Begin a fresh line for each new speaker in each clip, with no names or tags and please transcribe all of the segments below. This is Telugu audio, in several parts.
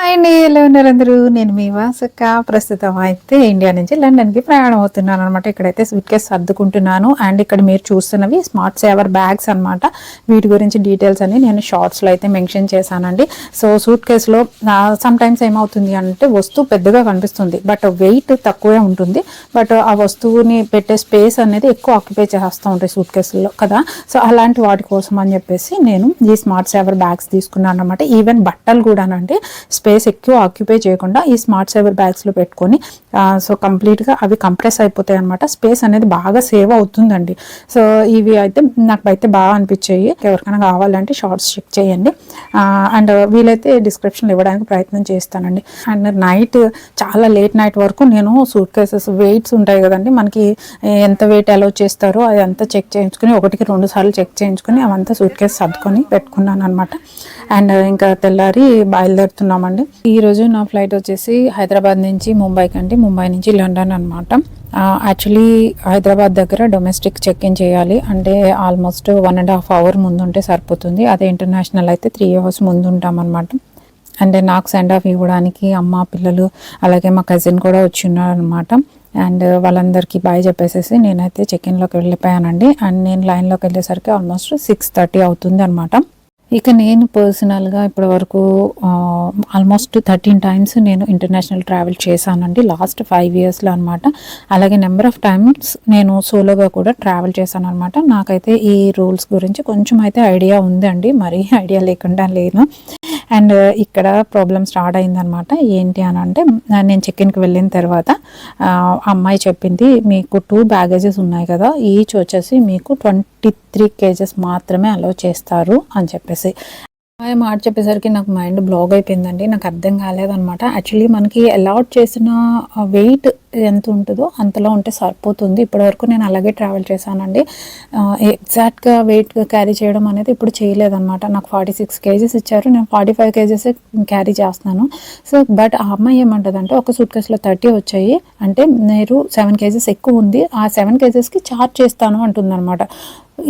Hi అండి ఎలా ఉన్నారు అందరూ? నేను మీ వాసక్క ప్రస్తుతం అయితే ఇండియా నుంచి లండన్కి ప్రయాణం అవుతున్నాను అనమాట ఇక్కడైతే స్వీట్ కేస్ సర్దుకుంటున్నాను. అండ్ ఇక్కడ మీరు చూస్తున్నవి స్మార్ట్ సేవర్ బ్యాగ్స్ అన్నమాట. వీటి గురించి డీటెయిల్స్ అన్ని నేను షార్ట్స్లో అయితే మెన్షన్ చేశానండి. సో సూట్ కేసులో సమ్టైమ్స్ ఏమవుతుంది అంటే వస్తువు పెద్దగా కనిపిస్తుంది. బట్ వెయిట్ తక్కువే ఉంటుంది. బట్ ఆ వస్తువుని పెట్టే స్పేస్ అనేది ఎక్కువ ఆక్యుపై చేస్తూ ఉంటాయి సూట్ కేసుల్లో కదా? సో అలాంటి వాటి కోసం అని చెప్పేసి నేను ఈ స్మార్ట్ సేవర్ బ్యాగ్స్ తీసుకున్నాను అనమాట ఈవెన్ బట్టలు కూడానండి స్పేస్ ఎక్కువ ఆక్యుపై చేయకుండా ఈ స్మార్ట్ సేవర్ బ్యాగ్స్లో పెట్టుకొని సో కంప్లీట్గా అవి కంప్రెస్ అయిపోతాయి అనమాట స్పేస్ అనేది బాగా సేవ్ అవుతుందండి. సో ఇవి అయితే నాకు అయితే బాగా అనిపించాయి. ఎవరికైనా కావాలంటే షార్ట్స్ చెక్ చేయండి. అండ్ వీలైతే డిస్క్రిప్షన్లో ఇవ్వడానికి ప్రయత్నం చేస్తానండి. అండ్ నైట్ చాలా లేట్ నైట్ వరకు నేను సూట్ కేసెస్ వెయిట్స్ ఉంటాయి కదండి. మనకి ఎంత వెయిట్ అలౌ చేస్తారో అది అంతా చెక్ చేయించుకుని ఒకటికి రెండు సార్లు చెక్ చేయించుకుని అవంతా సూట్ కేసు సర్దుకొని పెట్టుకున్నాను అనమాట అండ్ ఇంకా తెల్లారి బయలుదేరుతున్నామండి. ఈ రోజు నా ఫ్లైట్ వచ్చేసి హైదరాబాద్ నుంచి ముంబైకి అండి ముంబై నుంచి లండన్ అనమాట యాక్చువల్లీ హైదరాబాద్ దగ్గర డొమెస్టిక్ చెక్ ఇన్ చేయాలి. అంటే almost one and half hour ముందు ఉంటే సరిపోతుంది. అదే ఇంటర్నేషనల్ అయితే త్రీ అవర్స్ ముందు ఉంటాం అనమాట నాకు సెండ్ ఆఫ్ ఇవ్వడానికి అమ్మ పిల్లలు అలాగే మా కజిన్ కూడా వచ్చి ఉన్నారనమాట అండ్ వాళ్ళందరికీ బాయ్ చెప్పేసేసి నేనైతే చెక్ ఇన్లోకి వెళ్ళిపోయానండి. అండ్ నేను లైన్లోకి వెళ్ళేసరికి ఆల్మోస్ట్ సిక్స్ థర్టీ అవుతుంది అనమాట ఇక నేను పర్సనల్గా ఇప్పటి వరకు ఆల్మోస్ట్ థర్టీన్ టైమ్స్ నేను ఇంటర్నేషనల్ ట్రావెల్ చేశానండి. లాస్ట్ ఫైవ్ ఇయర్స్లో అనమాట అలాగే నెంబర్ ఆఫ్ టైమ్స్ నేను సోలోగా కూడా ట్రావెల్ చేశాను అనమాట నాకైతే ఈ రూల్స్ గురించి కొంచెం అయితే ఐడియా ఉందండి. మరీ ఐడియా లేకుండా లేను. అండ్ uh, ఇక్కడ ప్రాబ్లమ్ స్టార్ట్ అయిందనమాట. ఏంటి అని అంటే నేను చెక్ వెళ్ళిన తర్వాత uh, అమ్మాయి చెప్పింది మీకు టూ బ్యాగేజెస్ ఉన్నాయి కదా ఈచ్ వచ్చేసి మీకు ట్వంటీ త్రీ కేజెస్ మాత్రమే అలో చేస్తారు అని చెప్పేసి. అమ్మాయి మాట చెప్పేసరికి నాకు మైండ్ బ్లాగ్ అయిపోయిందండి. నాకు అర్థం కాలేదనమాట. యాక్చువల్లీ మనకి అలాట్ చేసిన uh, వెయిట్ ఎంత ఉంటుందో అంతలో ఉంటే సరిపోతుంది. ఇప్పటివరకు నేను అలాగే ట్రావెల్ చేశానండి. ఎగ్జాక్ట్గా వెయిట్ క్యారీ చేయడం అనేది ఇప్పుడు చేయలేదన్నమాట. నాకు ఫార్టీ సిక్స్ కేజీస్ ఇచ్చారు. నేను ఫార్టీ ఫైవ్ కేజెస్ క్యారీ చేస్తున్నాను. సో బట్ ఆ అమ్మాయి ఏమంటుందంటే ఒక సూట్ కేసులో థర్టీ వచ్చాయి. అంటే మీరు సెవెన్ కేజెస్ ఎక్కువ ఉంది. ఆ సెవెన్ కేజెస్కి చార్జ్ చేస్తాను అంటుందన్నమాట.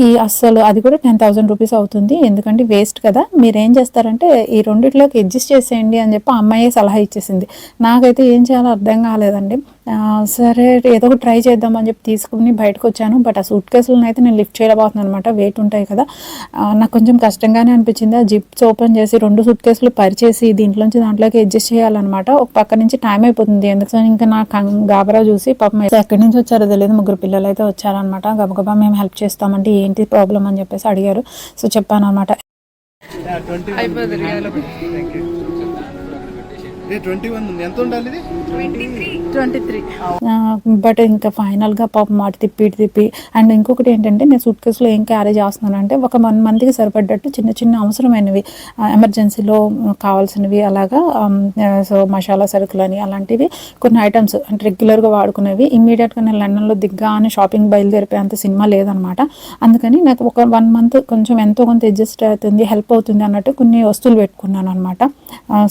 ఈ అస్సలు అది కూడా టెన్ థౌసండ్ రూపీస్ అవుతుంది. ఎందుకంటే వేస్ట్ కదా. మీరు ఏం చేస్తారంటే ఈ రెండిట్లోకి అడ్జస్ట్ చేసేయండి అని చెప్పి ఆ అమ్మాయి సలహా ఇచ్చేసింది. నాకైతే ఏం చేయాలో అర్థం కాలేదండి. సరే ఏదో ఒకటి ట్రై చేద్దామని చెప్పి తీసుకుని బయటకు వచ్చాను బట్ ఆ సూట్ కేసులను అయితే నేను లిఫ్ట్ చేయలేకపోతున్నాను అనమాట వెయిట్ ఉంటాయి కదా. నాకు కొంచెం కష్టంగానే అనిపించింది. ఆ జిప్స్ ఓపెన్ చేసి రెండు సూట్ కేసులు పరిచేసి దీంట్లోంచి దాంట్లోకి అడ్జస్ట్ చేయాలన్నమాట. ఒక పక్క నుంచి టైం అయిపోతుంది. ఎందుకంటే ఇంకా నా కం- గాబరా చూసి పాపం ఎక్కడి నుంచి వచ్చారో తెలియదు. ముగ్గురు పిల్లలు అయితే వచ్చారనమాట గబగబా మేము హెల్ప్ చేస్తామంటే ఏంటి ప్రాబ్లం అని చెప్పేసి అడిగారు. సో చెప్పాను అనమాట
ట్వంటీ
బట్ ఇంకా ఫైనల్గా పాపం అటు తిప్పి తిప్పి. అండ్ ఇంకొకటి ఏంటంటే నేను సూట్ కేసులో ఏం క్యారీ చేస్తున్నానంటే ఒక వన్ మంత్కి సరిపడ్డట్టు చిన్న చిన్న అవసరమైనవి ఎమర్జెన్సీలో కావాల్సినవి అలాగా సో మసాలా సరుకులు అని అలాంటివి కొన్ని ఐటమ్స్ అంటే రెగ్యులర్గా వాడుకునేవి. ఇమ్మీడియట్గా నేను లండన్లో దిగ్గానే షాపింగ్ బయలుదేరిపోయే అంత సినిమా లేదనమాట. అందుకని నాకు ఒక వన్ మంత్ కొంచెం ఎంతో కొంత అడ్జస్ట్ అవుతుంది హెల్ప్ అవుతుంది అన్నట్టు కొన్ని వస్తువులు పెట్టుకున్నాను అనమాట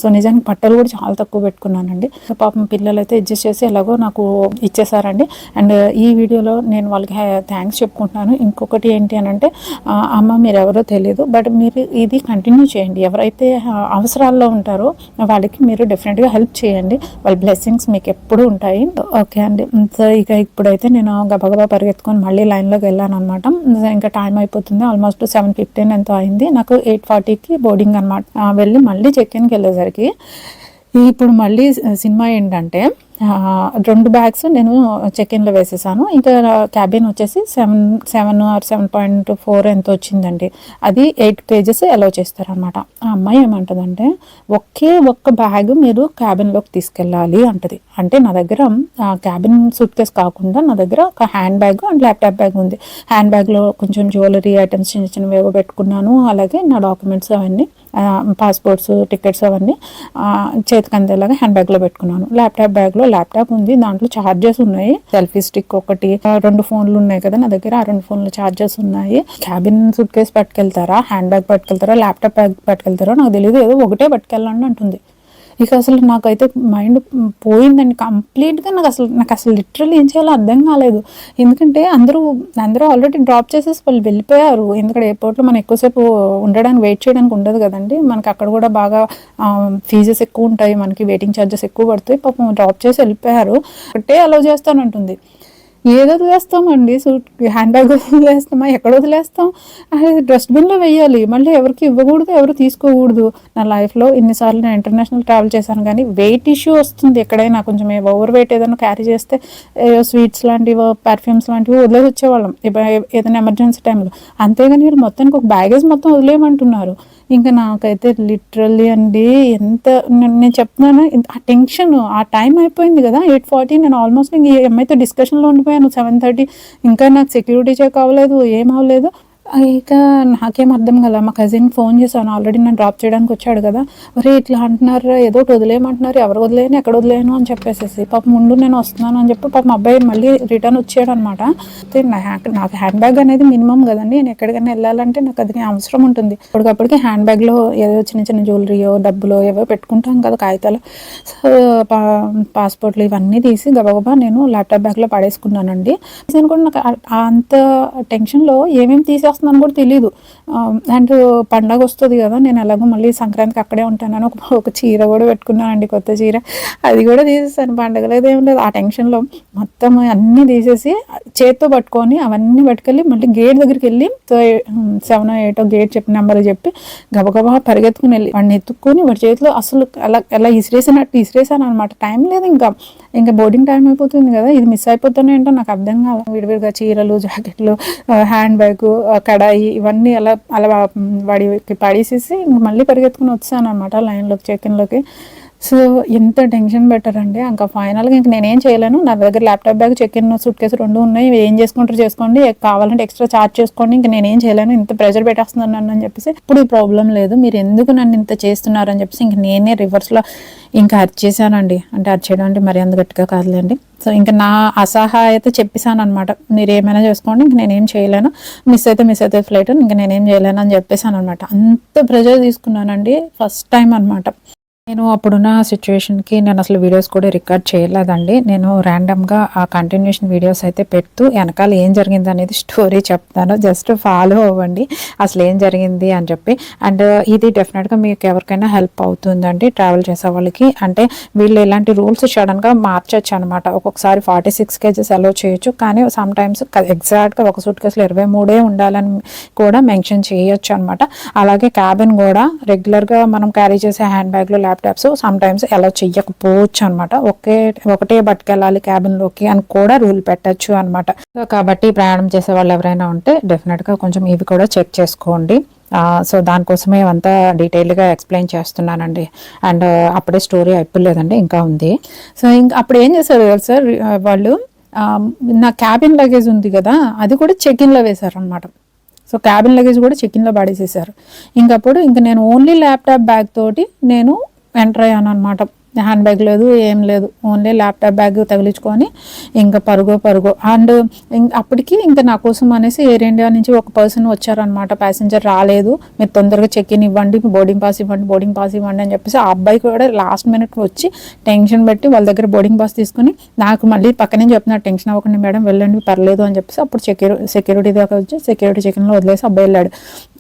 సో నిజానికి బట్టలు కూడా చాలా తక్కువ పెట్టుకున్నానండి. పాపం పిల్లలు అయితే అడ్జస్ట్ చేసి ఎలాగో నాకు ఇచ్చేసారండి. అండ్ ఈ వీడియోలో నేను వాళ్ళకి థ్యాంక్స్ చెప్పుకుంటున్నాను. ఇంకొకటి ఏంటి అని అంటే అమ్మ మీరు ఎవరో తెలియదు బట్ మీరు ఇది కంటిన్యూ చేయండి. ఎవరైతే అవసరాల్లో ఉంటారో వాళ్ళకి మీరు డెఫినెట్గా హెల్ప్ చేయండి. వాళ్ళ బ్లెస్సింగ్స్ మీకు ఎప్పుడూ ఉంటాయి. ఓకే అండి. సో ఇక ఇప్పుడైతే నేను గబగబా పరిగెత్తుకొని మళ్ళీ లైన్లోకి వెళ్ళాను అనమాట ఇంకా టైం అయిపోతుంది. ఆల్మోస్ట్ సెవెన్ ఫిఫ్టీన్ ఎంతో అయింది. నాకు ఎయిట్ ఫార్టీకి బోర్డింగ్ అనమాట వెళ్ళి మళ్ళీ చెక్ ఇన్కి వెళ్ళేసరికి ఇప్పుడు మళ్ళీ సినిమా ఏంటంటే రెండు బ్యాగ్స్ నేను చెక్ ఇన్లో వేసేసాను. ఇంకా క్యాబిన్ వచ్చేసి seven seven or seven point four ఎంత వచ్చిందండి. అది ఎయిట్ పేజెస్ అలౌ చేస్తారనమాట ఆ అమ్మాయి ఏమంటుందంటే ఒకే ఒక్క బ్యాగ్ మీరు క్యాబిన్లోకి తీసుకెళ్ళాలి అంటది. అంటే నా దగ్గర క్యాబిన్ సూట్ కేస్ కాకుండా నా దగ్గర ఒక hand bag and laptop bag ఉంది. హ్యాండ్ బ్యాగ్లో కొంచెం జ్యువెలరీ ఐటమ్స్ చిన్న చిన్నవి ఏవో పెట్టుకున్నాను. అలాగే నా డాక్యుమెంట్స్ అవన్నీ పాస్పోర్ట్స్ టికెట్స్ అవన్నీ చేతికి అందేలాగా హ్యాండ్ బ్యాగ్లో పెట్టుకున్నాను. ల్యాప్టాప్ బ్యాగ్లో ల్యాప్టాప్ ఉంది దాంట్లో ఛార్జెస్ ఉన్నాయి. సెల్ఫీ స్టిక్ ఒకటి రెండు ఫోన్లు ఉన్నాయి కదా నా దగ్గర ఆ రెండు ఫోన్లు ఛార్జెస్ ఉన్నాయి. క్యాబిన్ సూట్ కేసు పట్టుకెళ్తారా? హ్యాండ్ బ్యాగ్ పట్టుకెళ్తారా? ల్యాప్టాప్ బ్యాగ్ పట్టుకెళ్తారో? నాకు తెలియదు ఏదో ఒకటే పట్టుకెళ్ళండి అంటుంది. ఇక అసలు నాకైతే మైండ్ పోయిందండి కంప్లీట్గా. నాకు అసలు నాకు అసలు లిటరల్ ఏం చేయాలో అర్థం కాలేదు. ఎందుకంటే అందరూ అందరూ ఆల్రెడీ డ్రాప్ చేసేసి వాళ్ళు వెళ్ళిపోయారు. ఎందుకంటే ఎయిర్పోర్ట్లో మనం ఎక్కువసేపు ఉండడానికి వెయిట్ చేయడానికి ఉండదు కదండి. మనకి అక్కడ కూడా బాగా ఫీజెస్ ఎక్కువ ఉంటాయి. మనకి వెయిటింగ్ ఛార్జెస్ ఎక్కువ పడతాయి. పాపం డ్రాప్ చేసి వెళ్ళిపోయారు. ఒకటే అలౌ చేస్తానంటుంది. ఏదో వదిలేస్తామండి సూట్ హ్యాండ్ బ్యాగ్ వదిలేస్తామా? ఎక్కడ వదిలేస్తాం? అది డస్ట్బిన్లో వేయాలి. మళ్ళీ ఎవరికి ఇవ్వకూడదు ఎవరు తీసుకోకూడదు. నా లైఫ్లో ఇన్నిసార్లు నేను ఇంటర్నేషనల్ ట్రావెల్ చేశాను కానీ వెయిట్ ఇష్యూ వస్తుంది ఎక్కడైనా. కొంచెం ఓవర్ వెయిట్ ఏదైనా క్యారీ చేస్తే స్వీట్స్ లాంటివి పర్ఫ్యూమ్స్ లాంటివి వదిలేసి వచ్చేవాళ్ళం ఏదైనా ఎమర్జెన్సీ టైంలో. అంతేగాని వీళ్ళు మొత్తానికి ఒక బ్యాగేజ్ మొత్తం వదిలేయమంటున్నారు. ఇంకా నాకైతే లిటరల్లీ అండి ఎంత నేను చెప్తున్నాను ఆ టెన్షన్ ఆ టైం అయిపోయింది కదా ఎయిట్ ఫార్టీ నేను ఆల్మోస్ట్ ఇంక ఈ అమ్మాయితో డిస్కషన్లో ఉండిపోయాను సెవెన్ థర్టీ ఇంకా నాకు సెక్యూరిటీ చెక్ అవ్వలేదు ఏం అవ్వలేదు. ఇక నాకేం అర్థం కదా మా కజిన్ ఫోన్ చేశాను. ఆల్రెడీ నన్ను డ్రాప్ చేయడానికి వచ్చాడు కదా. ఒరే ఇట్లా అంటున్నారు? ఏదో ఒకటి వదిలేయమంటున్నారు. ఎవరు వదిలేను ఎక్కడ వదిలేను అని చెప్పేసేసి. పాప ముందు నేను వస్తున్నాను అని చెప్పి పాప మా అబ్బాయి మళ్ళీ రిటర్న్ వచ్చాడు అనమాట అయితే నాకు హ్యాండ్ బ్యాగ్ అనేది మినిమం కదండి. నేను ఎక్కడికైనా వెళ్ళాలంటే నాకు అది అవసరం ఉంటుంది. అప్పటికప్పటికి హ్యాండ్ బ్యాగ్లో ఏదో చిన్న చిన్న జ్యువెలరీయో డబ్బులో ఏవో పెట్టుకుంటాం కదా కాగితాలు. సో పా పాస్పోర్ట్లు ఇవన్నీ తీసి గబగబా నేను ల్యాప్టాప్ బ్యాగ్లో పడేసుకున్నానండి. నేను కూడా నాకు అంత టెన్షన్లో ఏమేమి తీసేస్తున్నాను కూడా తెలియదు అండ్ పండగ వస్తుంది కదా నేను ఎలాగో మళ్ళీ సంక్రాంతికి అక్కడే ఉంటానని ఒక ఒక చీర కూడా పెట్టుకున్నానండి కొత్త చీర. అది కూడా తీసేసాను పండగ లేదు ఏం లేదు. ఆ టెన్షన్లో మొత్తం అన్నీ తీసేసి చేత్తో పట్టుకొని అవన్నీ పట్టుకెళ్ళి మళ్ళీ గేట్ దగ్గరికి వెళ్ళి సెవెన్ ఎయిట్ గేట్ చెప్పిన నెంబర్ చెప్పి గబగబా పరిగెత్తుకుని వెళ్ళి వాడిని ఎత్తుక్కొని వాడి చేతిలో అసలు అలా అలా ఇసిరేసినట్టు ఇసిరేసాను అనమాట టైం లేదు ఇంకా. ఇంకా బోర్డింగ్ టైం అయిపోతుంది కదా ఇది మిస్ అయిపోతానే ఏంటో నాకు అర్థం కాదు. విడివిడిగా చీరలు జాకెట్లు హ్యాండ్ బ్యాగ్ కడాయి ఇవన్నీ అలా అలా వాడికి పడేసేసి ఇంక మళ్ళీ పరిగెత్తుకుని వచ్చాను అనమాట లైన్లోకి చెక్-ఇన్లోకి సో ఎంత టెన్షన్ పెట్టారండి. ఇంకా ఫైనల్గా ఇంక నేనేం చేయలేను. నా దగ్గర laptop bag check in suitcase రెండు ఉన్నాయి. ఏం చేసుకుంటారు చేసుకోండి. కావాలంటే ఎక్స్ట్రా చార్జ్ చేసుకోండి. ఇంక నేనేం చేయలేను. ఇంత ప్రెషర్ పెట్టేస్తున్నాను నన్ను అని చెప్పేసి. ఇప్పుడు ఈ ప్రాబ్లం లేదు. మీరు ఎందుకు నన్ను ఇంత చేస్తున్నారు అని చెప్పేసి ఇంక నేనే రివర్స్లో ఇంకా అరిచేసానండి అంటే అరిచేయడం అంటే మరి అంత గట్టిగా కాదులేండి. సో ఇంకా నా అసహాయత చెప్పేసాను అనమాట మీరు ఏమైనా చేసుకోండి. ఇంక నేనేం చేయలేను. మిస్ అయితే మిస్ అయితే ఫ్లైట్. ఇంక నేనేం చేయలేను అని చెప్పేసాను అనమాట అంత ప్రెజర్ తీసుకున్నానండి. ఫస్ట్ టైం అనమాట నేను అప్పుడున్న సిచ్యువేషన్కి నేను అసలు వీడియోస్ కూడా రికార్డ్ చేయలేదండి. నేను ర్యాండమ్గా ఆ కంటిన్యూషన్ వీడియోస్ అయితే పెడుతూ వెనకాల ఏం జరిగింది అనేది స్టోరీ చెప్తాను. జస్ట్ ఫాలో అవ్వండి. అసలు ఏం జరిగింది అని చెప్పి. అండ్ ఇది డెఫినెట్గా మీకు ఎవరికైనా హెల్ప్ అవుతుందండి ట్రావెల్ చేసే వాళ్ళకి. అంటే వీళ్ళు ఇలాంటి రూల్స్ సడన్గా మార్చొచ్చు అనమాట ఒక్కొక్కసారి ఫార్టీ సిక్స్ కేజెస్ అలో చేయొచ్చు. కానీ సమ్ టైమ్స్ ఎగ్జాక్ట్గా ఒక సూట్ కేసులో ఇరవై మూడే ఉండాలని కూడా మెన్షన్ చేయొచ్చు అనమాట అలాగే క్యాబిన్ కూడా రెగ్యులర్గా మనం క్యారీ చేసే హ్యాండ్ బ్యాగ్లో ల్యాప్టాప్స్ సమ్ టైమ్స్ అలా చెయ్యకపోవచ్చు అనమాట ఒకే ఒకటే పట్టుకెళ్ళాలి క్యాబిన్లోకి అని కూడా రూల్ పెట్టచ్చు అనమాట సో కాబట్టి ప్రయాణం చేసే వాళ్ళు ఎవరైనా ఉంటే డెఫినెట్గా కొంచెం ఇవి కూడా చెక్ చేసుకోండి. సో దానికోసమే అంతా డీటెయిల్గా ఎక్స్ప్లెయిన్ చేస్తున్నానండి. అండ్ అప్పుడే స్టోరీ అయిపోలేదండి ఇంకా ఉంది. సో ఇంకా అప్పుడు ఏం చేశారు సార్ వాళ్ళు నా క్యాబిన్ లగేజ్ ఉంది కదా అది కూడా చెక్ వేశారనమాట అనమాట సో క్యాబిన్ లగేజ్ కూడా చెక్ ఇన్లో పడేసేసారు. ఇంకప్పుడు ఇంక నేను ఓన్లీ ల్యాప్టాప్ బ్యాగ్ తోటి నేను ఎంటర్ అయ్యాను అనమాట హ్యాండ్ బ్యాగ్ లేదు ఏం లేదు. ఓన్లీ ల్యాప్టాప్ బ్యాగ్ తగిలించుకొని ఇంకా పరుగో పరుగో. అండ్ అప్పటికి ఇంకా నా కోసం అనేసి ఎయిర్ ఇండియా నుంచి ఒక పర్సన్ వచ్చారనమాట ప్యాసింజర్ రాలేదు. మీరు తొందరగా చెక్ ఇన్ ఇవ్వండి బోర్డింగ్ పాస్ ఇవ్వండి బోర్డింగ్ పాస్ ఇవ్వండి అని చెప్పేసి ఆ అబ్బాయి కూడా లాస్ట్ మినిట్ వచ్చి టెన్షన్ పెట్టి వాళ్ళ దగ్గర బోర్డింగ్ పాస్ తీసుకుని నాకు మళ్ళీ పక్కనే చెప్తున్నారు టెన్షన్ అవ్వకండి మేడం వెళ్ళండి పర్లేదు అని చెప్పేసి అప్పుడు సెక్యూరి సెక్యూరిటీ దాకా వచ్చి సెక్యూరిటీ చెకిన్లో వదిలేసి అబ్బాయి వెళ్ళాడు.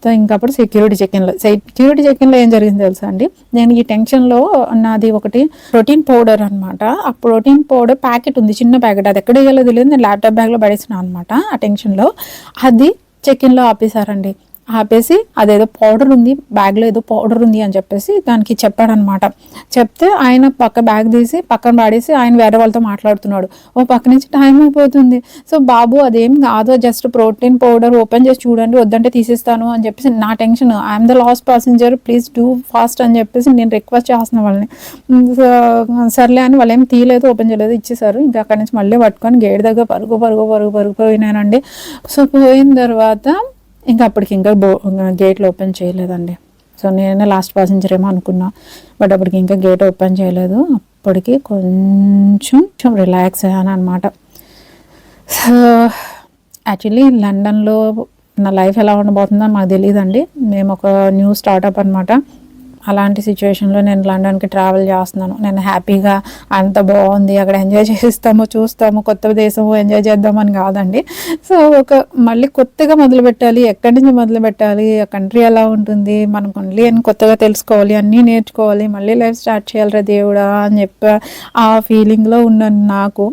సో ఇంకా అప్పుడు సెక్యూరిటీ చెకిన్లో సెక్యూరిటీ చెకిన్లో ఏం జరిగింది తెలుసా అండి? నేను ఈ టెన్షన్లో నాది ఒకటి ప్రోటీన్ పౌడర్ అనమాట ఆ ప్రోటీన్ పౌడర్ ప్యాకెట్ ఉంది చిన్న ప్యాకెట్ అది ఎక్కడ వేయాలో తెలియదు. నేను ల్యాప్టాప్ బ్యాగ్లో పడేసిన అనమాట ఆ టెన్షన్లో అది చెకిన్లో ఆపేశారండి. ఆపేసి అదేదో పౌడర్ ఉంది బ్యాగ్లో ఏదో పౌడర్ ఉంది అని చెప్పేసి దానికి చెప్పాడనమాట. చెప్తే ఆయన పక్క బ్యాగ్ తీసి పక్కన పాడేసి ఆయన వేరే వాళ్ళతో మాట్లాడుతున్నాడు. ఓ పక్క నుంచి టైం అయిపోతుంది. సో బాబు అదేం కాదు జస్ట్ ప్రోటీన్ పౌడర్ ఓపెన్ చేసి చూడండి వద్దంటే తీసేస్తాను అని చెప్పేసి నా tension I'm the last passenger please do fast అని చెప్పేసి నేను రిక్వెస్ట్ చేస్తున్న వాళ్ళని. సర్లే అని వాళ్ళు ఏం తీయలేదు ఓపెన్ చేయలేదు ఇచ్చేసారు. ఇంకా అక్కడి నుంచి మళ్ళీ పట్టుకొని గేట్ దగ్గర పరుగు పరుగు పరుగు పరుగు పోయినానండి. సో పోయిన తర్వాత ఇంకా అప్పటికి ఇంకా బో గేట్లు ఓపెన్ చేయలేదండి. సో నేనే లాస్ట్ ప్యాసింజర్ ఏమో అనుకున్నా. బట్ అప్పటికి ఇంకా గేట్ ఓపెన్ చేయలేదు. అప్పటికి కొంచెం కొంచెం రిలాక్స్ అయ్యాను అనమాట సో యాక్చువల్లీ లండన్లో నా లైఫ్ ఎలా ఉండబోతుందో మాకు తెలియదండి. మేము ఒక న్యూ స్టార్టప్ అనమాట అలాంటి సిచ్యువేషన్లో నేను లండన్కి ట్రావెల్ చేస్తున్నాను. నేను హ్యాపీగా అంత బాగుంది అక్కడ ఎంజాయ్ చేస్తాము చూస్తాము కొత్త దేశము ఎంజాయ్ చేద్దామని కాదండి. సో ఒక మళ్ళీ కొత్తగా మొదలు పెట్టాలి ఎక్కడి నుంచి మొదలు పెట్టాలి ఆ కంట్రీ ఎలా ఉంటుంది మనం ఓన్లీ అని కొత్తగా తెలుసుకోవాలి అన్నీ నేర్చుకోవాలి మళ్ళీ లైఫ్ స్టార్ట్ చేయాలిరా దేవుడా అని చెప్పి ఆ ఫీలింగ్లో ఉన్నాను నాకు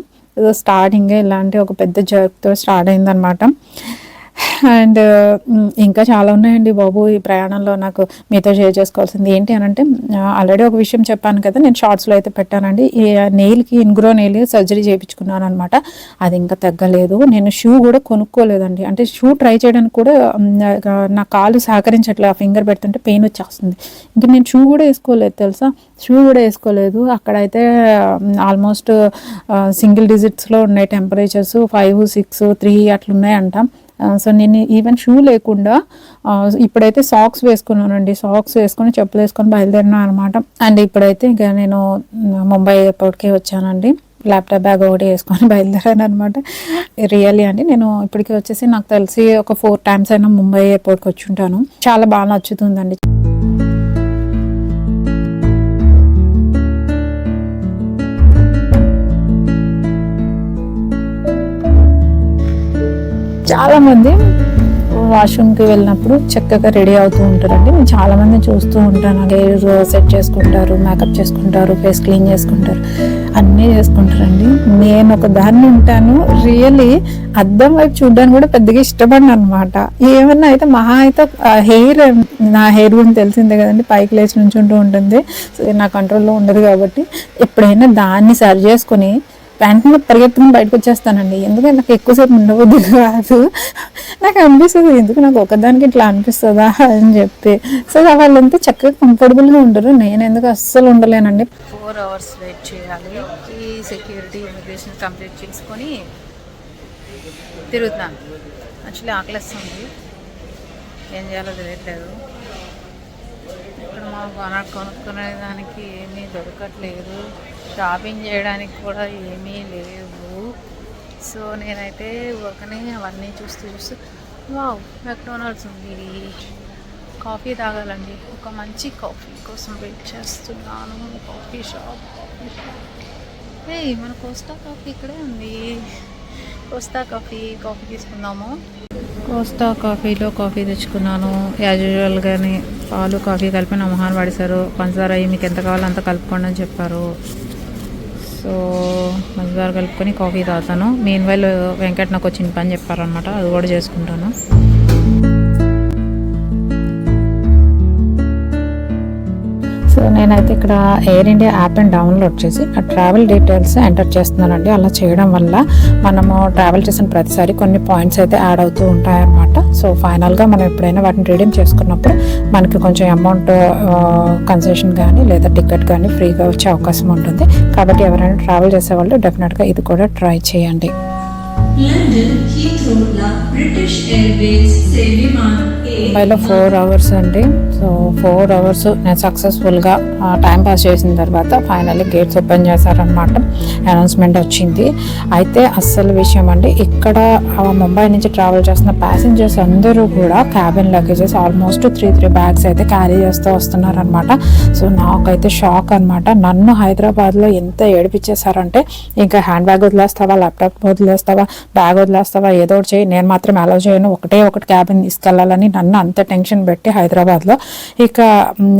స్టార్టింగ్ ఇలాంటి ఒక పెద్ద జర్క్తో స్టార్ట్ అయిందనమాట అండ్ ఇంకా చాలా ఉన్నాయండి బాబు ఈ ప్రయాణంలో నాకు మీతో షేర్ చేసుకోవాల్సింది ఏంటి అని అంటే ఆల్రెడీ ఒక విషయం చెప్పాను కదా నేను షార్ట్స్లో అయితే పెట్టానండి. ఈ నెయిల్కి ఇన్గ్రో నెయిల్ సర్జరీ చేయించుకున్నాను అనమాట అది ఇంకా తగ్గలేదు. నేను షూ కూడా కొనుక్కోలేదండి. అంటే షూ ట్రై చేయడానికి కూడా నా కాలు సహకరించట్లేదు. ఆ ఫింగర్ పెడుతుంటే పెయిన్ వచ్చేస్తుంది. ఇంకా నేను షూ కూడా వేసుకోలేదు తెలుసా? షూ కూడా వేసుకోలేదు. అక్కడైతే ఆల్మోస్ట్ సింగిల్ డిజిట్స్లో ఉన్నాయి టెంపరేచర్స్ ఫైవ్ సిక్స్ త్రీ అట్లున్నాయి ఉన్నాయంట సో నేను ఈవెన్ షూ లేకుండా ఇప్పుడైతే సాక్స్ వేసుకున్నానండి. సాక్స్ వేసుకొని చెప్పులు వేసుకొని బయలుదేరినా అనమాట. అండ్ ఇప్పుడైతే ఇంకా నేను ముంబై ఎయిర్పోర్ట్కి వచ్చానండి. ల్యాప్టాప్ బ్యాగ్ ఒకటి వేసుకొని బయలుదేరాను అనమాట. రియల్లీ అండి. నేను ఇప్పటికి వచ్చేసి నాకు తెలిసి ఒక ఫోర్ టైమ్స్ అయినా ముంబై ఎయిర్పోర్ట్కి వచ్చి ఉంటాను. చాలా బాగా నచ్చుతుందండి. చాలా మంది వాష్రూమ్కి వెళ్ళినప్పుడు చక్కగా రెడీ అవుతూ ఉంటారండి. నేను చాలామంది చూస్తూ ఉంటాను. హెయిర్ సెట్ చేసుకుంటారు మేకప్ చేసుకుంటారు ఫేస్ క్లీన్ చేసుకుంటారు. అన్నీ చేసుకుంటారండి. నేను ఒక దాన్ని ఉంటాను. రియల్లీ అద్దం వైపు చూడడానికి కూడా పెద్దగా ఇష్టపడిన అనమాట ఏమన్నా అయితే మహా అయితే హెయిర్ నా హెయిర్ గురించి తెలిసిందే కదండి. పైకి లేచి నుంచుంటూ ఉంటుంది. నా కంట్రోల్లో ఉండదు కాబట్టి ఎప్పుడైనా దాన్ని సరి చేసుకొని వెంటనే పరిగెత్తుకుని బయటకు వచ్చేస్తానండి. ఎందుకంటే నాకు ఎక్కువసేపు ఉండబుద్ధి కాదు. నాకు అనిపిస్తుంది ఎందుకు నాకు ఒకదానికి ఇట్లా అనిపిస్తుందా అని చెప్పి. సో వాళ్ళంతా చక్కగా కంఫర్టబుల్గా ఉండరు. నేను ఎందుకు అస్సలు ఉండలేనండి.
ఫోర్ అవర్స్ వెయిట్ చేయాలి. ఈ సెక్యూరిటీ ఇమిగ్రేషన్ కంప్లీట్ చేసుకొని తిరుగుతున్నాను. యాక్చువల్లీ ఆకలిస్తుంది. ఏం చేయాలో తెలియట్లేదు. ఇక్కడ మాకు కొనుక్కునే దానికి ఏమీ దొరకట్లేదు. షాపింగ్ చేయడానికి కూడా ఏమీ లేవు. సో నేనైతే ఊరకనే అవన్నీ చూస్తూ చూస్తూ వావ్ మెక్డొనాల్డ్స్ ఉంది. కాఫీ తాగాలండి. ఒక మంచి కాఫీ కోసం వెయిట్ చేస్తున్నాను. Coffee shop coffee shop. ఏ మన కోస్టా కాఫీ ఇక్కడే ఉంది. కోస్తా కాఫీ కాఫీ తీసుకుందాము. కోస్తా కాఫీలో కాఫీ తెచ్చుకున్నాను. యాజ్ యూజువల్గానే పాలు కాఫీ కలిపి నా మొహాన్ పడేశారు పంచదార అయ్యి మీకు ఎంత కావాలో అంత కలుపుకోండి అని చెప్పారు. సో పంచదార కలుపుకొని కాఫీ తాగుతాను. మెయిన్ వైల్ వెంకట్ నాకు వచ్చిన పని చెప్పారనమాట అది కూడా చేసుకుంటాను.
సో నేనైతే ఇక్కడ ఎయిర్ ఇండియా యాప్ని డౌన్లోడ్ చేసి ఆ ట్రావెల్ డీటెయిల్స్ ఎంటర్ చేస్తున్నానండి. అలా చేయడం వల్ల మనము ట్రావెల్ చేసిన ప్రతిసారి కొన్ని పాయింట్స్ అయితే యాడ్ అవుతూ ఉంటాయన్నమాట. సో ఫైనల్గా మనం ఎప్పుడైనా వాటిని రీడీమ్ చేసుకున్నప్పుడు మనకి కొంచెం అమౌంట్ కన్సెషన్ కానీ లేదా టికెట్ కానీ ఫ్రీగా వచ్చే అవకాశం ఉంటుంది. కాబట్టి ఎవరైనా ట్రావెల్ చేసేవాళ్ళు డెఫినెట్గా ఇది కూడా ట్రై చేయండి. ముంబైలో ఫోర్ అవర్స్ అండి. సో ఫోర్ అవర్స్ నేను సక్సెస్ఫుల్గా టైం పాస్ చేసిన తర్వాత ఫైనల్లీ గేట్స్ ఓపెన్ చేశారనమాట అనౌన్స్మెంట్ వచ్చింది. అయితే అస్సలు విషయం అండి ఇక్కడ ఆ, ముంబై నుంచి ట్రావెల్ చేస్తున్న ప్యాసింజర్స్ అందరూ కూడా cabin luggages almost three three bags అయితే క్యారీ చేస్తూ వస్తున్నారనమాట సో నాకైతే షాక్ అనమాట నన్ను హైదరాబాద్లో ఎంత ఏడిపించేశారంటే ఇంకా హ్యాండ్ బ్యాగ్ వదిలేస్తావా ల్యాప్టాప్ వదిలేస్తావా బ్యాగ్ వదిలేస్తావా? ఏదో ఒకటి చేయి నేను మాత్రం అలౌ చేయను. ఒకటే ఒకటి క్యాబిన్ తీసుకెళ్ళాలని నన్ను అంత టెన్షన్ పెట్టి హైదరాబాద్లో. ఇక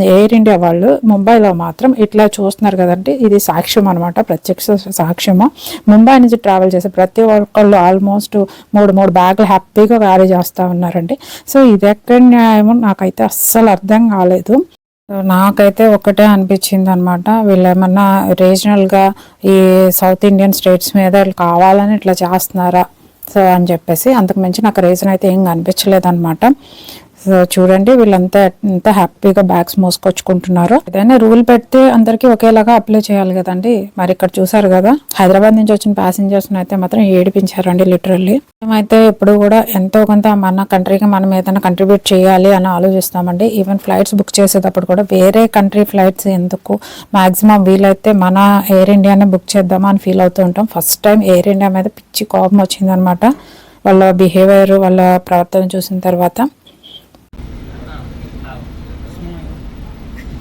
ఎయిర్ ఇండియా వాళ్ళు ముంబైలో మాత్రం ఇట్లా చూస్తున్నారు కదండి. ఇది సాక్ష్యం అనమాట ప్రత్యక్ష సాక్ష్యము. ముంబై నుంచి ట్రావెల్ చేసే ప్రతి ఒక్కళ్ళు ఆల్మోస్ట్ మూడు మూడు బ్యాగులు హ్యాపీగా క్యారీ చేస్తూ ఉన్నారండి. సో ఇది ఎక్కడ న్యాయమో నాకైతే అస్సలు అర్థం కాలేదు. నాకైతే ఒకటే అనిపించింది అనమాట వీళ్ళు ఏమన్నా రీజనల్గా ఈ సౌత్ ఇండియన్ స్టేట్స్ మీద వీళ్ళు కావాలని ఇట్లా చేస్తున్నారా? సో అని చెప్పేసి అంతకు మించి నాకు రీజన్ అయితే ఏం కనిపించలేదు అనమాట చూడండి వీళ్ళంతా ఎంత హ్యాపీగా బ్యాగ్స్ మోసుకొచ్చుకుంటున్నారు. ఏదైనా రూల్ పెడితే అందరికీ ఒకేలాగా అప్లై చేయాలి కదండి. మరి ఇక్కడ చూసారు కదా హైదరాబాద్ నుంచి వచ్చిన ప్యాసింజర్స్ అయితే మాత్రం ఏడిపించారండి లిటరల్లీ. మేమైతే ఎప్పుడు కూడా ఎంతో కొంత మన కంట్రీకి మనం ఏదైనా కంట్రిబ్యూట్ చేయాలి అని ఆలోచిస్తామండి. ఈవెన్ ఫ్లైట్స్ బుక్ చేసేటప్పుడు కూడా వేరే కంట్రీ ఫ్లైట్స్ ఎందుకు? మాక్సిమం వీలైతే మన ఎయిర్ ఇండియానే బుక్ చేద్దామా అని ఫీల్ అవుతూ ఉంటాం. ఫస్ట్ టైం ఎయిర్ ఇండియా మీద పిచ్చి కోపం వచ్చిందనమాట వాళ్ళ బిహేవియర్ వాళ్ళ ప్రవర్తన చూసిన తర్వాత.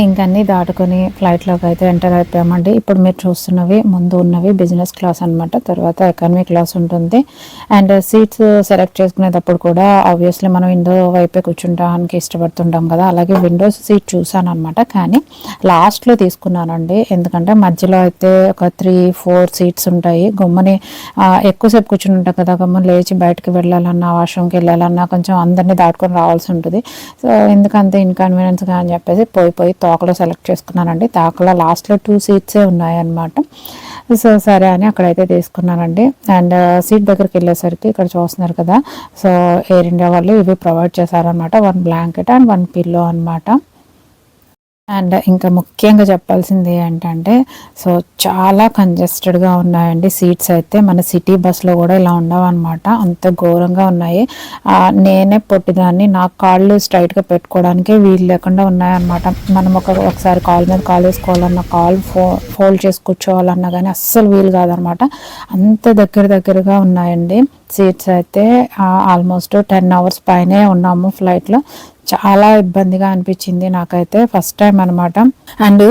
ఇంకన్నీ దాటుకొని ఫ్లైట్లోకి అయితే ఎంటర్ అయిపోయామండి. ఇప్పుడు మీరు చూస్తున్నవి ముందు ఉన్నవి బిజినెస్ క్లాస్ అనమాట తర్వాత ఎకానమీ క్లాస్ ఉంటుంది. అండ్ సీట్స్ సెలెక్ట్ చేసుకునేటప్పుడు కూడా ఆబ్వియస్లీ మనం విండో వైపే కూర్చుంటానికి ఇష్టపడుతుంటాం కదా. అలాగే విండోస్ సీట్ చూసాను అనమాట కానీ లాస్ట్లో తీసుకున్నానండి. ఎందుకంటే మధ్యలో అయితే ఒక త్రీ ఫోర్ సీట్స్ ఉంటాయి. గమ్మని ఎక్కువసేపు కూర్చుని ఉంటాం కదా. గమ్మని లేచి బయటకు వెళ్ళాలన్నా వాష్రూమ్కి వెళ్ళాలన్నా కొంచెం అందరినీ దాటుకొని రావాల్సి ఉంటుంది. సో ఎందుకంత ఇన్కన్వీనియన్స్గా అని చెప్పేసి పోయి పోయి తోకలో సెలెక్ట్ చేసుకున్నానండి. తోకలో లాస్ట్లో టూ సీట్సే ఉన్నాయన్నమాట. సో సరే అని అక్కడైతే తీసుకున్నానండి. అండ్ uh, సీట్ దగ్గరికి వెళ్ళేసరికి ఇక్కడ చూస్తున్నారు కదా. సో ఎయిర్ ఇండియా వాళ్ళు ఇవి ప్రొవైడ్ చేశారనమాట one blanket and one pillow అన్నమాట. అండ్ ఇంకా ముఖ్యంగా చెప్పాల్సింది ఏంటంటే సో చాలా కంజెస్టెడ్గా ఉన్నాయండి సీట్స్ అయితే. మన సిటీ బస్లో కూడా ఇలా ఉండవన్నమాట. అంత ఘోరంగా ఉన్నాయి. నేనే పొట్టిదాన్ని. నా కాళ్ళు స్ట్రైట్గా పెట్టుకోవడానికి వీలు లేకుండా ఉన్నాయన్నమాట. మనం ఒక ఒకసారి కాల్ మీద కాల్ వేసుకోవాలన్నా కాల్ ఫో ఫోల్డ్ చేసి కూర్చోవాలన్నా కానీ అస్సలు వీలు కాదనమాట అంత దగ్గర దగ్గరగా ఉన్నాయండి. సీట్స్ అయితే ఆల్మోస్ట్ టెన్ అవర్స్ పైనే ఉన్నాము ఫ్లైట్లో చాలా ఇబ్బందిగా అనిపించింది నాకైతే ఫస్ట్ టైం అనమాట అండ్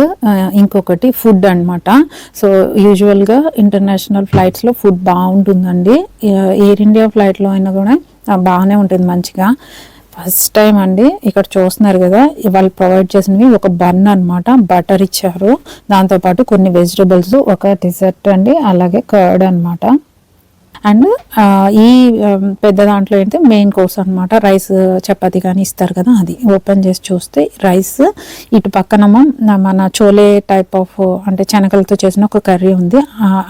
ఇంకొకటి ఫుడ్ అన్నమాట. సో యూజువల్గా ఇంటర్నేషనల్ ఫ్లైట్స్లో ఫుడ్ బాగుంటుందండి. ఎయిర్ ఇండియా ఫ్లైట్లో అయినా కూడా బాగానే ఉంటుంది మంచిగా. ఫస్ట్ టైం అండి ఇక్కడ చూస్తున్నారు కదా వాళ్ళు ప్రొవైడ్ చేసినవి ఒక బన్ అన్నమాట బటర్ ఇచ్చారు. దాంతోపాటు కొన్ని వెజిటబుల్స్ ఒక డిజర్ట్ అండి అలాగే కర్డ్ అన్నమాట. అండ్ ఈ పెద్ద దాంట్లో ఏంటంటే మెయిన్ కోర్స్ అనమాట రైస్ చపాతి కానీ ఇస్తారు కదా అది. ఓపెన్ చేసి చూస్తే రైస్ ఇటు పక్కనేమో మన చోలే టైప్ ఆఫ్ అంటే శనగలతో చేసిన ఒక కర్రీ ఉంది.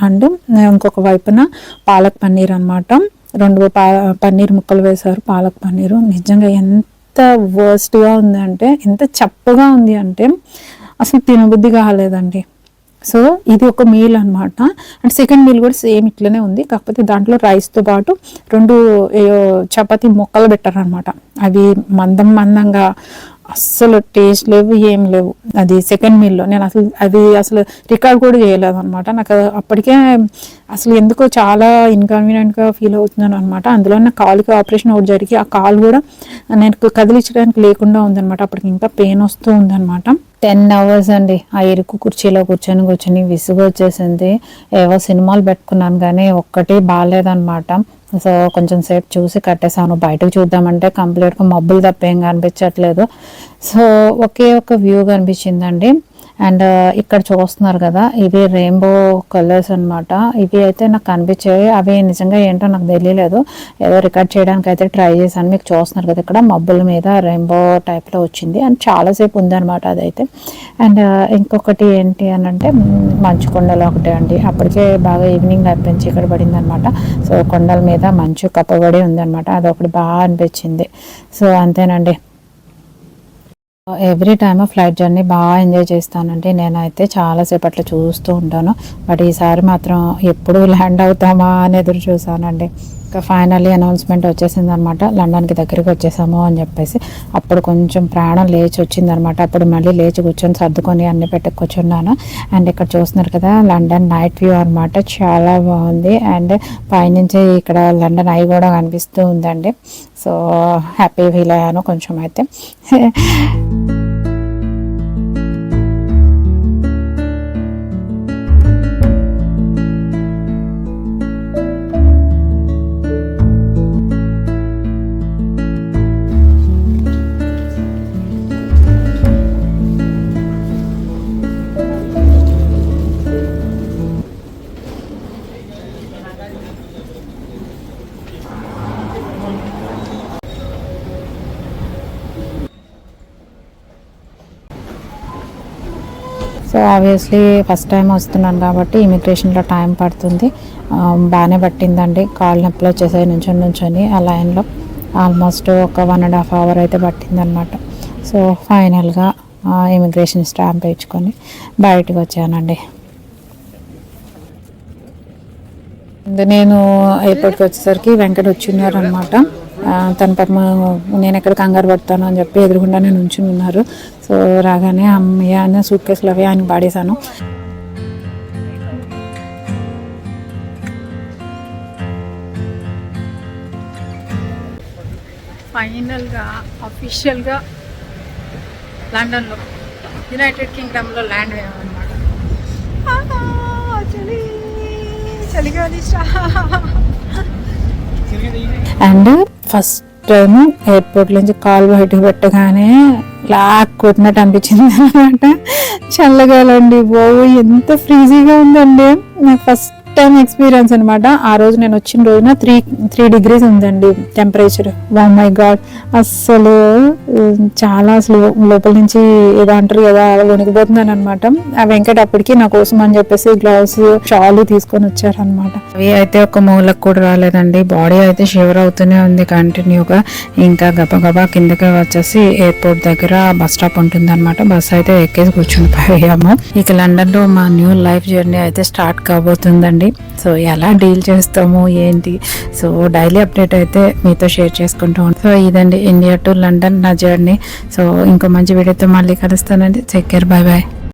అండ్ ఇంకొక వైపున పాలక్ పన్నీర్ అన్నమాట. రెండు పా పన్నీర్ ముక్కలు వేశారు పాలక్ పన్నీరు. నిజంగా ఎంత వర్స్ట్గా ఉంది అంటే ఎంత చప్పగా ఉంది అంటే అసలు తినబుద్ధి కాలేదండి. సో ఇది ఒక మీల్ అన్నమాట. అండ్ సెకండ్ మీల్ కూడా సేమ్ ఇట్లనే ఉంది. కాకపోతే దాంట్లో రైస్తో పాటు రెండు చపాతి చపాతీ మొక్కలు పెట్టారనమాట అవి మందం మందంగా అస్సలు టేస్ట్ లేవు ఏం లేవు. అది సెకండ్ మీల్లో నేను అసలు అది అసలు రికార్డ్ కూడా చేయలేదు అనమాట నాకు అప్పటికే అసలు ఎందుకో చాలా ఇన్కన్వీనియంట్గా ఫీల్ అవుతున్నాను అనమాట అందులో నా కాలుకి ఆపరేషన్ ఒకటి జరిగి ఆ కాలు కూడా నేను కదిలించడానికి లేకుండా ఉందన్నమాట. అప్పటికి ఇంకా పెయిన్ వస్తూ ఉందన్నమాట. టెన్ అవర్స్ అండి. ఆ ఇరుకు కుర్చీలో కూర్చొని కూర్చొని విసుగు వచ్చేసింది. ఏవో సినిమాలు పెట్టుకున్నాను కానీ ఒక్కటి బాగాలేదనమాట సో కొంచెం సేపు చూసి కట్టేసాను బయటకు చూద్దామంటే కంప్లీట్గా మబ్బులు తప్ప ఏం కనిపించట్లేదు. సో ఒకే ఒక వ్యూ కనిపించిందండి. అండ్ uh, ఇక్కడ చూస్తున్నారు కదా ఇవి రెయిన్బో కలర్స్ అన్నమాట. ఇవి అయితే నాకు కనిపించాయి అవి నిజంగా ఏంటో నాకు తెలియలేదు. ఏదో రికార్డ్ చేయడానికి అయితే ట్రై చేశాను. మీకు చూస్తున్నారు కదా ఇక్కడ మబ్బుల మీద రెయిన్బో టైప్లో వచ్చింది. అండ్ చాలాసేపు ఉందన్నమాట అదైతే. అండ్ uh, ఇంకొకటి ఏంటి అని అంటే మంచు కొండలు ఒకటే అండి. అప్పటికే బాగా ఈవినింగ్ అనిపించి ఇక్కడ పడింది అనమాట సో కొండల మీద మంచు కప్పబడి ఉందన్నమాట అదొకటి బాగా అనిపించింది. సో అంతేనండి. ఎవ్రీ టైమ్ ఫ్లైట్ జర్నీ బాగా ఎంజాయ్ చేస్తానండి. నేనైతే చాలాసేపట్లో చూస్తూ ఉంటాను. బట్ ఈసారి మాత్రం ఎప్పుడు ల్యాండ్ అవుతామా అని ఎదురు చూసానండి ఇంకా ఫైనల్లీ అనౌన్స్మెంట్ వచ్చేసింది అనమాట లండన్కి దగ్గరికి వచ్చేసాము అని చెప్పేసి. అప్పుడు కొంచెం ప్రాణం లేచి వచ్చింది అనమాట అప్పుడు మళ్ళీ లేచి కూర్చొని సర్దుకొని అన్ని పెట్టి కూర్చున్నాను. అండ్ ఇక్కడ చూస్తున్నారు కదా లండన్ నైట్ వ్యూ అనమాట చాలా బాగుంది. అండ్ పైనుంచి ఇక్కడ లండన్ ఐ కూడా కనిపిస్తూ ఉందండి. సో హ్యాపీ ఫీల్ అయ్యాను కొంచెం అయితే. సో ఆబ్వియస్లీ ఫస్ట్ టైం వస్తున్నాను కాబట్టి ఇమిగ్రేషన్లో టైం పడుతుంది. బాగానే పట్టిందండి. కాళ్ళు నొప్పులు వచ్చేసాయి నుంచొని నుంచొని ఆ లైన్లో ఆల్మోస్ట్ ఒక వన్ అండ్ హాఫ్ అవర్ అయితే పట్టిందనమాట సో ఫైనల్గా ఇమిగ్రేషన్ స్టాంప్ వేయించుకొని బయటకు వచ్చానండి. నేను ఎయిర్పోర్ట్కి వచ్చేసరికి వెంకట వచ్చిన్నారు అనమాట తన పాప నేను ఎక్కడ కంగారు పడతాను అని చెప్పి ఎదురుగుండా నేను ఉంచుని ఉన్నారు. సో రాగానే అమ్మయ్య అని సూట్ కేసులు అవి ఆయన పాడేశాను.
ఫైనల్గా అఫీషియల్గా లండన్లో యునైటెడ్ కింగ్డమ్లో ల్యాండ్ అయ్యామన్నమాట. చలి చలిగాలి
అండ్ ఫస్ట్ టైం ఎయిర్పోర్ట్ నుంచి కాల్ బయటకు పెట్టగానే లాక్ కొట్టినట్టు అనిపించింది అనమాట. చల్లగాలండి బాబు ఎంత ఫ్రీజీగా ఉందండి. నాకు ఫస్ట్ టైం ఎక్స్పీరియన్స్ అనమాట ఆ రోజు నేను వచ్చిన రోజున త్రీ త్రీ డిగ్రీస్ ఉందండి టెంపరేచర్ వన్ మై గాడ్ అస్సలు చాలా అసలు లోపల నుంచి ఏదో అంటారు కదా వణికిపోతున్నాను అనమాట ఆ వెంకట అప్పటికి నా కోసం అని చెప్పేసి గ్లౌస్ షాలు తీసుకొని వచ్చారనమాట అవి అయితే ఒక మూలకు కూడా రాలేదండి. బాడీ అయితే షివర్ అవుతూనే ఉంది కంటిన్యూగా ఇంకా గబగబా కిందకి వచ్చేసి ఎయిర్పోర్ట్ దగ్గర బస్ స్టాప్ ఉంటుంది అనమాట బస్ అయితే ఎక్కేసి కూర్చుని పోయాము. ఇక లండన్లో మా న్యూ లైఫ్ జర్నీ అయితే స్టార్ట్ కాబోతుందండి. సో ఎలా డీల్ చేస్తాము ఏంటి? సో డైలీ అప్డేట్ అయితే మీతో షేర్ చేసుకుంటూ ఉంటాం సో ఇదండి ఇండియా టు లండన్ నా జర్నీ. సో ఇంకో మంచి వీడియోతో మళ్ళీ కలుస్తానండి. Take care bye bye